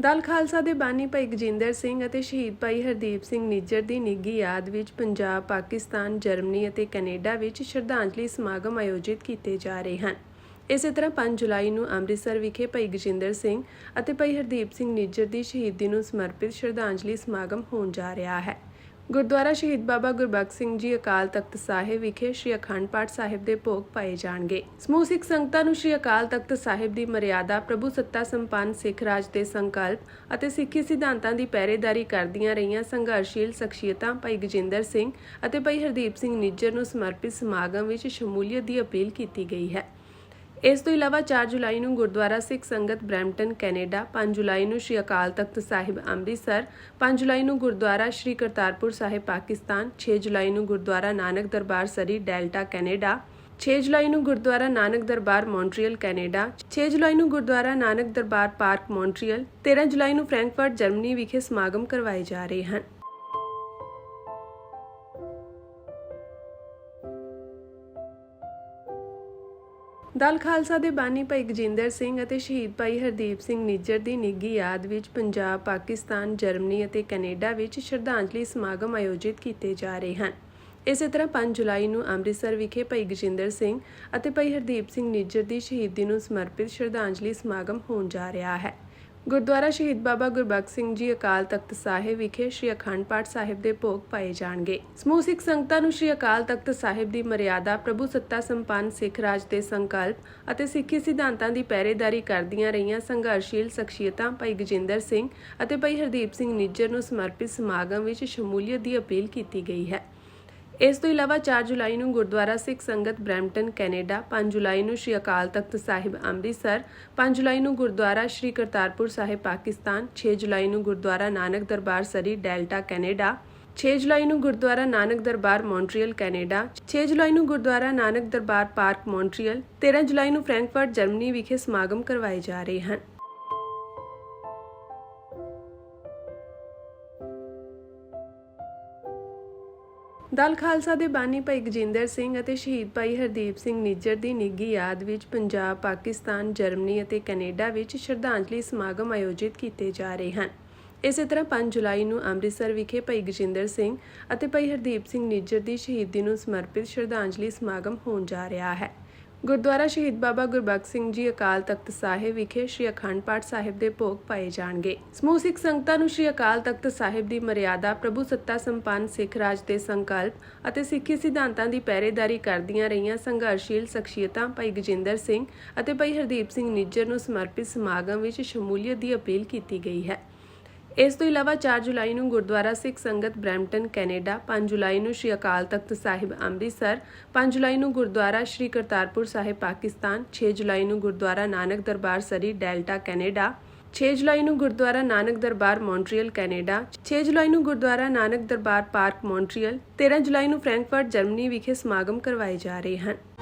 ਦਲ ਖਾਲਸਾ ਦੇ ਬਾਨੀ ਭਾਈ ਗਜਿੰਦਰ ਸਿੰਘ ਅਤੇ ਸ਼ਹੀਦ ਭਾਈ ਹਰਦੀਪ ਸਿੰਘ ਨਿੱਜਰ ਦੀ ਨਿੱਘੀ ਯਾਦ ਵਿੱਚ ਪੰਜਾਬ, ਪਾਕਿਸਤਾਨ, ਜਰਮਨੀ ਅਤੇ ਕੈਨੇਡਾ ਵਿੱਚ ਸ਼ਰਧਾਂਜਲੀ ਸਮਾਗਮ ਆਯੋਜਿਤ ਕੀਤੇ ਜਾ ਰਹੇ ਹਨ। ਇਸੇ ਤਰ੍ਹਾਂ 5 ਜੁਲਾਈ ਨੂੰ ਅੰਮ੍ਰਿਤਸਰ ਵਿਖੇ ਭਾਈ ਗਜਿੰਦਰ ਸਿੰਘ ਅਤੇ ਭਾਈ ਹਰਦੀਪ ਸਿੰਘ ਨਿੱਜਰ ਦੀ ਸ਼ਹੀਦੀ ਨੂੰ ਸਮਰਪਿਤ ਸ਼ਰਧਾਂਜਲੀ ਸਮਾਗਮ ਹੋਣ ਜਾ ਰਿਹਾ ਹੈ। ਗੁਰਦੁਆਰਾ ਸ਼ਹੀਦ ਬਾਬਾ ਗੁਰਬਖਸ਼ ਸਿੰਘ ਜੀ ਅਕਾਲ ਤਖਤ ਸਾਹਿਬ ਵਿਖੇ ਸ੍ਰੀ ਅਖੰਡ ਪਾਠ ਸਾਹਿਬ ਦੇ ਭੋਗ ਪਾਏ ਜਾਣਗੇ। ਸਮੂਹ ਸਿੱਖ ਸੰਗਤਾਂ ਨੂੰ ਸ੍ਰੀ ਅਕਾਲ ਤਖਤ ਸਾਹਿਬ ਦੀ ਮਰਿਆਦਾ, ਪ੍ਰਭੂ ਸੱਤਾ ਸੰਪੰਨ ਸਿੱਖ ਰਾਜ ਦੇ ਸੰਕਲਪ ਅਤੇ ਸਿੱਖੀ ਸਿਧਾਂਤਾਂ ਦੀ ਪਹਿਰੇਦਾਰੀ ਕਰਦੀਆਂ ਰਹੀਆਂ ਸੰਘਰਸ਼ੀਲ ਸ਼ਖਸੀਅਤਾਂ ਭਾਈ ਗਜਿੰਦਰ ਸਿੰਘ ਅਤੇ ਭਾਈ ਹਰਦੀਪ ਸਿੰਘ ਨਿੱਜਰ ਨੂੰ ਸਮਰਪਿਤ ਸਮਾਗਮ ਵਿੱਚ ਸ਼ਮੂਲੀਅਤ ਦੀ ਅਪੀਲ ਕੀਤੀ ਗਈ ਹੈ। ਇਸ ਤੋਂ ਇਲਾਵਾ 4 ਜੁਲਾਈ ਨੂੰ ਗੁਰਦੁਆਰਾ ਸਿੱਖ ਸੰਗਤ ਬ੍ਰੈਂਪਟਨ, ਕੈਨੇਡਾ 5 ਜੁਲਾਈ ਨੂੰ ਸ਼੍ਰੀ ਅਕਾਲ ਤਖਤ ਸਾਹਿਬ ਅੰਮ੍ਰਿਤਸਰ 5 ਜੁਲਾਈ ਨੂੰ ਗੁਰਦੁਆਰਾ ਸ਼੍ਰੀ ਕਰਤਾਰਪੁਰ ਸਾਹਿਬ ਪਾਕਿਸਤਾਨ 6 ਜੁਲਾਈ ਨੂੰ Gurdwara Nanak Darbar Surrey, Delta, Canada 6 ਜੁਲਾਈ ਨੂੰ ਗੁਰਦੁਆਰਾ ਨਾਨਕ ਦਰਬਾਰ, ਮੌਂਟਰੀਅਲ, ਕੈਨੇਡਾ 6 ਜੁਲਾਈ ਨੂੰ ਗੁਰਦੁਆਰਾ ਨਾਨਕ ਦਰਬਾਰ, ਪਾਰਕ, ਮੌਂਟਰੀਅਲ 13 ਜੁਲਾਈ ਨੂੰ ਫ੍ਰੈਂਕਫਰਟ, ਜਰਮਨੀ ਵਿਖੇ ਸਮਾਗਮ ਕਰਵਾਏ ਜਾ ਰਹੇ ਹਨ। ਦਲ ਖਾਲਸਾ ਦੇ ਬਾਨੀ ਭਾਈ ਗਜਿੰਦਰ ਸਿੰਘ ਅਤੇ ਸ਼ਹੀਦ ਭਾਈ ਹਰਦੀਪ ਸਿੰਘ ਨਿੱਜਰ ਦੀ ਨਿੱਘੀ ਯਾਦ ਵਿੱਚ ਪੰਜਾਬ, ਪਾਕਿਸਤਾਨ, ਜਰਮਨੀ ਅਤੇ ਕੈਨੇਡਾ ਵਿੱਚ ਸ਼ਰਧਾਂਜਲੀ ਸਮਾਗਮ ਆਯੋਜਿਤ ਕੀਤੇ ਜਾ ਰਹੇ ਹਨ। ਇਸੇ ਤਰ੍ਹਾਂ 5 ਜੁਲਾਈ ਨੂੰ ਅੰਮ੍ਰਿਤਸਰ ਵਿਖੇ ਭਾਈ ਗਜਿੰਦਰ ਸਿੰਘ ਅਤੇ ਭਾਈ ਹਰਦੀਪ ਸਿੰਘ ਨਿੱਜਰ ਦੀ ਸ਼ਹੀਦੀ ਨੂੰ ਸਮਰਪਿਤ ਸ਼ਰਧਾਂਜਲੀ ਸਮਾਗਮ ਹੋਣ ਜਾ ਰਿਹਾ ਹੈ। ਗੁਰਦੁਆਰਾ ਸ਼ਹੀਦ ਬਾਬਾ ਗੁਰਬਖਸ਼ ਸਿੰਘ ਜੀ ਅਕਾਲ ਤਖਤ ਸਾਹਿਬ ਵਿਖੇ ਸ੍ਰੀ ਅਖੰਡ ਪਾਠ ਸਾਹਿਬ ਦੇ ਭੋਗ ਪਾਏ ਜਾਣਗੇ। ਸਮੂਹ ਸਿੱਖ ਸੰਗਤਾਂ ਨੂੰ ਸ੍ਰੀ ਅਕਾਲ ਤਖਤ ਸਾਹਿਬ ਦੀ ਮਰਿਆਦਾ, ਪ੍ਰਭੂ ਸੱਤਾ ਸੰਪੰਨ ਸਿੱਖ ਰਾਜ ਦੇ ਸੰਕਲਪ ਅਤੇ ਸਿੱਖੀ ਸਿਧਾਂਤਾਂ ਦੀ ਪਹਿਰੇਦਾਰੀ ਕਰਦੀਆਂ ਰਹੀਆਂ ਸੰਘਰਸ਼ੀਲ ਸ਼ਖਸੀਅਤਾਂ ਭਾਈ ਗਜਿੰਦਰ ਸਿੰਘ ਅਤੇ ਭਾਈ ਹਰਦੀਪ ਸਿੰਘ ਨਿੱਜਰ ਨੂੰ ਸਮਰਪਿਤ ਸਮਾਗਮ ਵਿੱਚ ਸ਼ਮੂਲੀਅਤ ਦੀ ਅਪੀਲ ਕੀਤੀ ਗਈ ਹੈ। ਇਸ ਤੋਂ ਇਲਾਵਾ 4 ਜੁਲਾਈ ਨੂੰ ਗੁਰਦੁਆਰਾ ਸਿੱਖ ਸੰਗਤ ਬ੍ਰੈਂਪਟਨ, ਕੈਨੇਡਾ 5 ਜੁਲਾਈ ਨੂੰ ਸ਼੍ਰੀ ਅਕਾਲ ਤਖਤ ਸਾਹਿਬ ਅੰਮ੍ਰਿਤਸਰ 5 ਜੁਲਾਈ ਨੂੰ ਗੁਰਦੁਆਰਾ ਸ਼੍ਰੀ ਕਰਤਾਰਪੁਰ ਸਾਹਿਬ, ਪਾਕਿਸਤਾਨ 6 ਜੁਲਾਈ ਨੂੰ Gurdwara Nanak Darbar Surrey, Delta, Canada 6 ਜੁਲਾਈ ਨੂੰ ਗੁਰਦੁਆਰਾ ਨਾਨਕ ਦਰਬਾਰ ਮੌਂਟਰੀਅਲ, ਕੈਨੇਡਾ 6 ਜੁਲਾਈ ਨੂੰ ਗੁਰਦੁਆਰਾ ਨਾਨਕ ਦਰਬਾਰ ਪਾਰਕ ਮੌਂਟਰੀਅਲ 13 ਜੁਲਾਈ ਨੂੰ ਫ੍ਰੈਂਕਫਰਟ, ਜਰਮਨੀ ਵਿਖੇ ਸਮਾਗਮ ਕਰਵਾਏ ਜਾ ਰਹੇ ਹਨ। ਦਲ ਖਾਲਸਾ ਦੇ ਬਾਨੀ ਭਾਈ ਗਜਿੰਦਰ ਸਿੰਘ ਅਤੇ ਸ਼ਹੀਦ ਭਾਈ ਹਰਦੀਪ ਸਿੰਘ ਨਿੱਜਰ ਦੀ ਨਿੱਘੀ ਯਾਦ ਵਿੱਚ ਪੰਜਾਬ, ਪਾਕਿਸਤਾਨ, ਜਰਮਨੀ ਅਤੇ ਕੈਨੇਡਾ ਵਿੱਚ ਸ਼ਰਧਾਂਜਲੀ ਸਮਾਗਮ ਆਯੋਜਿਤ ਕੀਤੇ ਜਾ ਰਹੇ ਹਨ। ਇਸੇ ਤਰ੍ਹਾਂ 5 ਜੁਲਾਈ ਨੂੰ ਅੰਮ੍ਰਿਤਸਰ ਵਿਖੇ ਭਾਈ ਗਜਿੰਦਰ ਸਿੰਘ ਅਤੇ ਭਾਈ ਹਰਦੀਪ ਸਿੰਘ ਨਿੱਜਰ ਦੀ ਸ਼ਹੀਦੀ ਨੂੰ ਸਮਰਪਿਤ ਸ਼ਰਧਾਂਜਲੀ ਸਮਾਗਮ ਹੋਣ ਜਾ ਰਿਹਾ ਹੈ। ਗੁਰਦੁਆਰਾ ਸ਼ਹੀਦ ਬਾਬਾ ਗੁਰਬਖਸ਼ ਸਿੰਘ ਜੀ ਅਕਾਲ ਤਖਤ ਸਾਹਿਬ ਵਿਖੇ ਸ੍ਰੀ ਅਖੰਡ ਪਾਠ ਸਾਹਿਬ ਦੇ ਭੋਗ ਪਾਏ ਜਾਣਗੇ। ਸਮੂਹ ਸਿੱਖ ਸੰਗਤਾਂ ਨੂੰ ਸ੍ਰੀ ਅਕਾਲ ਤਖਤ ਸਾਹਿਬ ਦੀ ਮਰਿਆਦਾ, ਪ੍ਰਭੂ ਸੱਤਾ ਸੰਪੰਨ ਸਿੱਖ ਰਾਜ ਦੇ ਸੰਕਲਪ ਅਤੇ ਸਿੱਖੀ ਸਿਧਾਂਤਾਂ ਦੀ ਪਹਿਰੇਦਾਰੀ ਕਰਦੀਆਂ ਰਹੀਆਂ ਸੰਘਰਸ਼ੀਲ ਸ਼ਖਸੀਅਤਾਂ ਭਾਈ ਗਜਿੰਦਰ ਸਿੰਘ ਅਤੇ ਭਾਈ ਹਰਦੀਪ ਸਿੰਘ ਨਿੱਜਰ ਨੂੰ ਸਮਰਪਿਤ ਸਮਾਗਮ ਵਿੱਚ ਸ਼ਮੂਲੀਅਤ ਦੀ ਅਪੀਲ ਕੀਤੀ ਗਈ ਹੈ। ਇਸ ਤੋਂ ਇਲਾਵਾ 4 ਜੁਲਾਈ ਨੂੰ ਗੁਰਦੁਆਰਾ ਸਿੱਖ ਸੰਗਤ ਬ੍ਰੈਂਪਟਨ, ਕੈਨੇਡਾ 5 ਜੁਲਾਈ ਨੂੰ ਸ਼੍ਰੀ ਅਕਾਲ ਤਖਤ ਸਾਹਿਬ ਅੰਮ੍ਰਿਤਸਰ 5 ਜੁਲਾਈ ਨੂੰ ਗੁਰਦੁਆਰਾ ਸ਼੍ਰੀ ਕਰਤਾਰਪੁਰ ਸਾਹਿਬ ਪਾਕਿਸਤਾਨ 6 ਜੁਲਾਈ ਨੂੰ Gurdwara Nanak Darbar Surrey, Delta, Canada 6 ਜੁਲਾਈ ਨੂੰ ਗੁਰਦੁਆਰਾ ਨਾਨਕ ਦਰਬਾਰ ਮੌਂਟਰੀਅਲ, ਕੈਨੇਡਾ 6 ਜੁਲਾਈ ਨੂੰ ਗੁਰਦੁਆਰਾ ਨਾਨਕ ਦਰਬਾਰ ਪਾਰਕ ਮੌਂਟਰੀਅਲ 13 ਜੁਲਾਈ ਨੂੰ ਫ੍ਰੈਂਕਫਰਟ, ਜਰਮਨੀ ਵਿਖੇ ਸਮਾਗਮ ਕਰਵਾਏ ਜਾ ਰਹੇ ਹਨ।